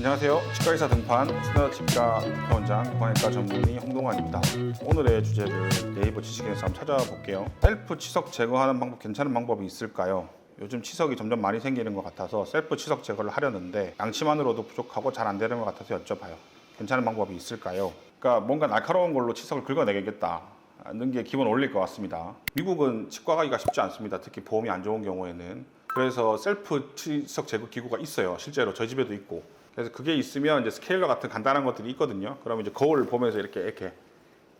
안녕하세요. 치과의사 등판 스나 치과 원장 공안과 전문의 홍동환입니다. 오늘의 주제를 네이버 지식에서 한번 찾아볼게요. 셀프 치석 제거하는 방법 괜찮은 방법이 있을까요? 요즘 치석이 점점 많이 생기는 것 같아서 셀프 치석 제거를 하려는데 양치만으로도 부족하고 잘 안 되는 것 같아서 여쭤봐요. 괜찮은 방법이 있을까요? 그러니까 뭔가 날카로운 걸로 치석을 긁어내겠다. 는게 기본 원리일 것 같습니다. 미국은 치과 가기가 쉽지 않습니다. 특히 보험이 안 좋은 경우에는. 그래서 셀프 치석 제거 기구가 있어요. 실제로 저희 집에도 있고. 그래서 그게 있으면 이제 스케일러 같은 간단한 것들이 있거든요. 그러면 이제 거울을 보면서 이렇게 이렇게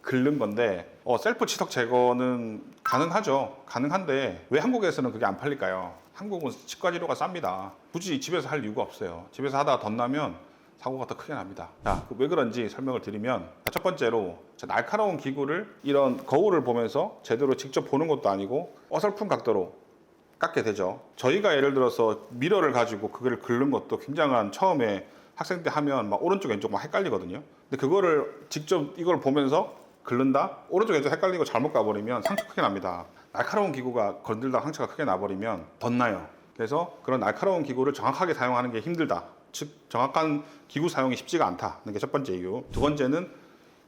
긁는 건데 어, 셀프 치석 제거는 가능하죠. 가능한데 왜 한국에서는 그게 안 팔릴까요? 한국은 치과 치료가 쌉니다. 굳이 집에서 할 이유가 없어요. 집에서 하다가 덧나면 사고가 더 크게 납니다. 자, 그왜 그런지 설명을 드리면 자, 첫 번째로 자, 날카로운 기구를 이런 거울을 보면서 제대로 직접 보는 것도 아니고 어설픈 각도로 깎게 되죠. 저희가 예를 들어서 미러를 가지고 그거를 긁는 것도 굉장한 처음에 학생 때 하면 막 오른쪽 왼쪽 막 헷갈리거든요. 근데 그거를 직접 이걸 보면서 긁는다? 오른쪽 왼쪽 헷갈리고 잘못 가버리면 상처 크게 납니다. 날카로운 기구가 건들다 상처가 크게 나버리면 덧나요. 그래서 그런 날카로운 기구를 정확하게 사용하는 게 힘들다. 즉 정확한 기구 사용이 쉽지가 않다는 게 첫 번째 이유. 두 번째는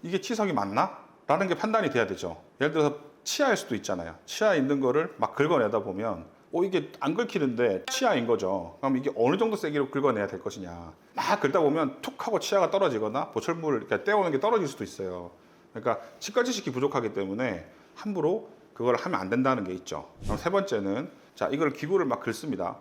이게 치석이 맞나? 라는 게 판단이 돼야 되죠. 예를 들어서 치아일 수도 있잖아요. 치아에 있는 거를 막 긁어내다 보면 오 이게 안 긁히는데 치아인 거죠. 그럼 이게 어느 정도 세기로 긁어내야 될 것이냐. 막 긁다 보면 툭 하고 치아가 떨어지거나 보철물을 이렇게 떼오는 게 떨어질 수도 있어요. 그러니까 치과 지식이 부족하기 때문에 함부로 그걸 하면 안 된다는 게 있죠. 그럼 세 번째는 자 이걸 기구를 막 긁습니다.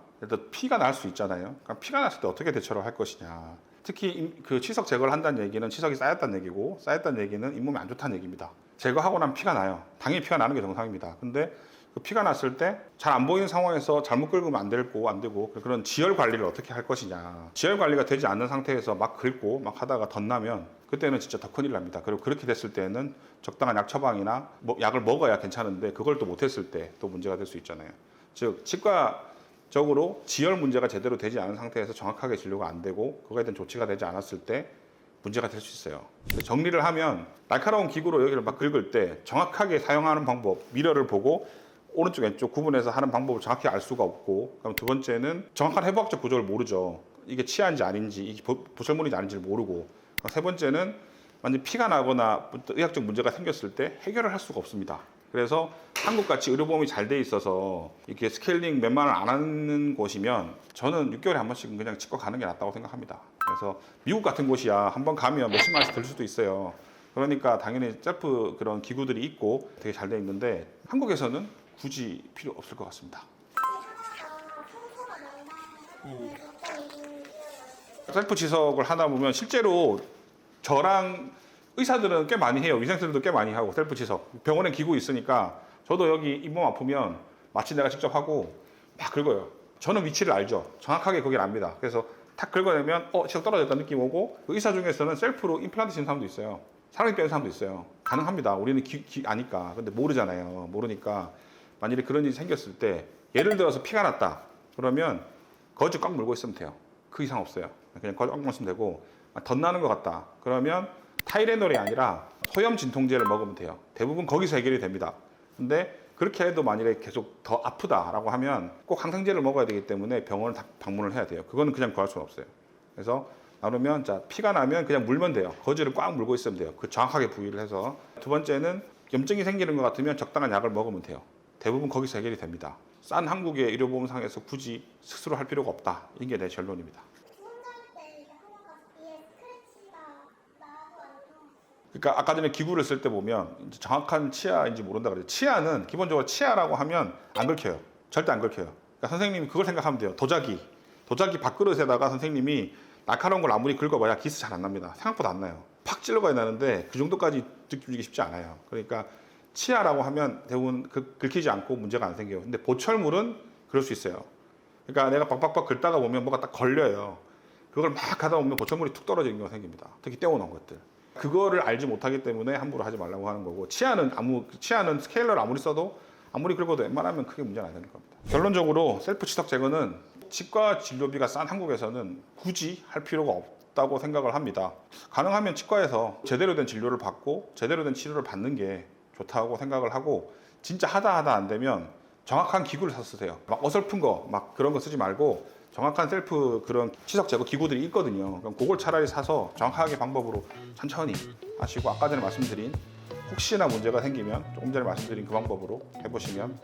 피가 날 수 있잖아요. 그럼 피가 났을 때 어떻게 대처를 할 것이냐. 특히 임- 그 치석 제거를 한다는 얘기는 치석이 쌓였다는 얘기고 쌓였다는 얘기는 잇몸에 안 좋다는 얘기입니다. 제거하고 나면 피가 나요. 당연히 피가 나는 게 정상입니다. 근데 그 피가 났을 때 잘 안 보이는 상황에서 잘못 긁으면 안 되고 안 되고 그런 지혈 관리를 어떻게 할 것이냐. 지혈 관리가 되지 않는 상태에서 막 긁고 막 하다가 덧나면 그때는 진짜 더 큰일 납니다. 그리고 그렇게 됐을 때는 적당한 약 처방이나 뭐 약을 먹어야 괜찮은데 그걸 또 못했을 때 또 문제가 될 수 있잖아요. 즉 치과 적으로 지혈 문제가 제대로 되지 않은 상태에서 정확하게 진료가 안 되고 그거에 대한 조치가 되지 않았을 때 문제가 될 수 있어요. 정리를 하면 날카로운 기구로 여기를 막 긁을 때 정확하게 사용하는 방법, 미러를 보고 오른쪽 왼쪽 구분해서 하는 방법을 정확히 알 수가 없고 그럼 두 번째는 정확한 해부학적 구조를 모르죠. 이게 치아인지 아닌지 이게 보- 보철물인지 아닌지를 모르고 그럼 세 번째는 완전 피가 나거나 의학적 문제가 생겼을 때 해결을 할 수가 없습니다. 그래서 한국같이 의료보험이 잘 돼 있어서 이렇게 스케일링 웬만을 안 하는 곳이면 저는 6개월에 한 번씩은 그냥 치과 가는 게 낫다고 생각합니다. 그래서 미국 같은 곳이야 한 번 가면 몇십만 원씩 들 수도 있어요. 그러니까 당연히 셀프 그런 기구들이 있고 되게 잘 돼 있는데 한국에서는 굳이 필요 없을 것 같습니다. 셀프 지석을 하다 보면 실제로 저랑 의사들은 꽤 많이 해요. 위생들도 꽤 많이 하고 셀프 지석. 병원에 기구 있으니까 저도 여기 잇몸 아프면 마취 내가 직접 하고 막 긁어요. 저는 위치를 알죠. 정확하게 거기를 압니다. 그래서 탁 긁어내면 어 지석 떨어졌다는 느낌 오고 그 의사 중에서는 셀프로 임플란트 치는 사람도 있어요. 사랑니 빼는 사람도 있어요. 가능합니다. 우리는 기, 기- 아니까. 근데 모르잖아요. 모르니까 만일에 그런 일이 생겼을 때 예를 들어서 피가 났다. 그러면 거즈 꽉 물고 있으면 돼요. 그 이상 없어요. 그냥 거즈 꽉 물고 있으면 되고 아, 덧나는 것 같다. 그러면 타이레놀이 아니라 소염 진통제를 먹으면 돼요. 대부분 거기서 해결이 됩니다. 근데 그렇게 해도 만일에 계속 더 아프다라고 하면 꼭 항생제를 먹어야 되기 때문에 병원을 다 방문을 해야 돼요. 그거는 그냥 구할 수는 없어요. 그래서 나누면 자 피가 나면 그냥 물면 돼요. 거즈를 꽉 물고 있으면 돼요. 그 정확하게 부위를 해서 두 번째는 염증이 생기는 것 같으면 적당한 약을 먹으면 돼요. 대부분 거기서 해결이 됩니다. 싼 한국의 의료보험상에서 굳이 스스로 할 필요가 없다. 이게 내 결론입니다. 그러니까 아까 전에 기구를 쓸 때 보면 정확한 치아인지 모른다 그래요. 치아는 기본적으로 치아라고 하면 안 긁혀요. 절대 안 긁혀요. 그러니까 선생님이 그걸 생각하면 돼요. 도자기. 도자기 밥그릇에다가 선생님이 날카로운 걸 아무리 긁어봐야 기스 잘 안 납니다. 생각보다 안 나요. 팍 찔러가야 나는데 그 정도까지 느끼기 쉽지 않아요. 그러니까 치아라고 하면 대부분 그- 긁히지 않고 문제가 안 생겨요. 근데 보철물은 그럴 수 있어요. 그러니까 내가 빡빡빡 긁다가 보면 뭐가 딱 걸려요. 그걸 막 하다 보면 보철물이 툭 떨어지는 경우가 생깁니다. 특히 떼어놓은 것들. 그거를 알지 못하기 때문에 함부로 하지 말라고 하는 거고 치아는 아무 치아는 스케일러를 아무리 써도 아무리 긁어도 웬만하면 크게 문제는 안 되는 겁니다. 결론적으로 셀프 치석 제거는 치과 진료비가 싼 한국에서는 굳이 할 필요가 없다고 생각을 합니다. 가능하면 치과에서 제대로 된 진료를 받고 제대로 된 치료를 받는 게 좋다고 생각을 하고 진짜 하다 하다 안 되면 정확한 기구를 사 쓰세요. 막 어설픈 거 막 그런 거 쓰지 말고 정확한 셀프 그런 치석 제거 기구들이 있거든요. 그럼 그걸 차라리 사서 정확하게 방법으로 천천히 하시고 아까 전에 말씀드린 혹시나 문제가 생기면 조금 전에 말씀드린 그 방법으로 해보시면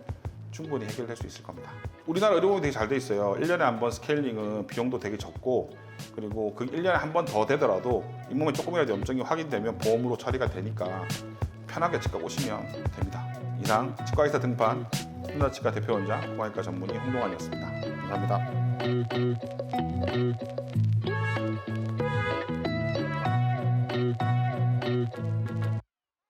충분히 해결될 수 있을 겁니다. 우리나라 의료보험이 되게 잘 돼 있어요. 1년에 한 번 스케일링은 비용도 되게 적고 그리고 그 1년에 한 번 더 되더라도 잇몸에 조금이라도 염증이 확인되면 보험으로 처리가 되니까 편하게 치과 오시면 됩니다. 이상 치과의사 등판 훈나치과 대표원장 공화의과 전문의 홍동환이었습니다. 감사합니다.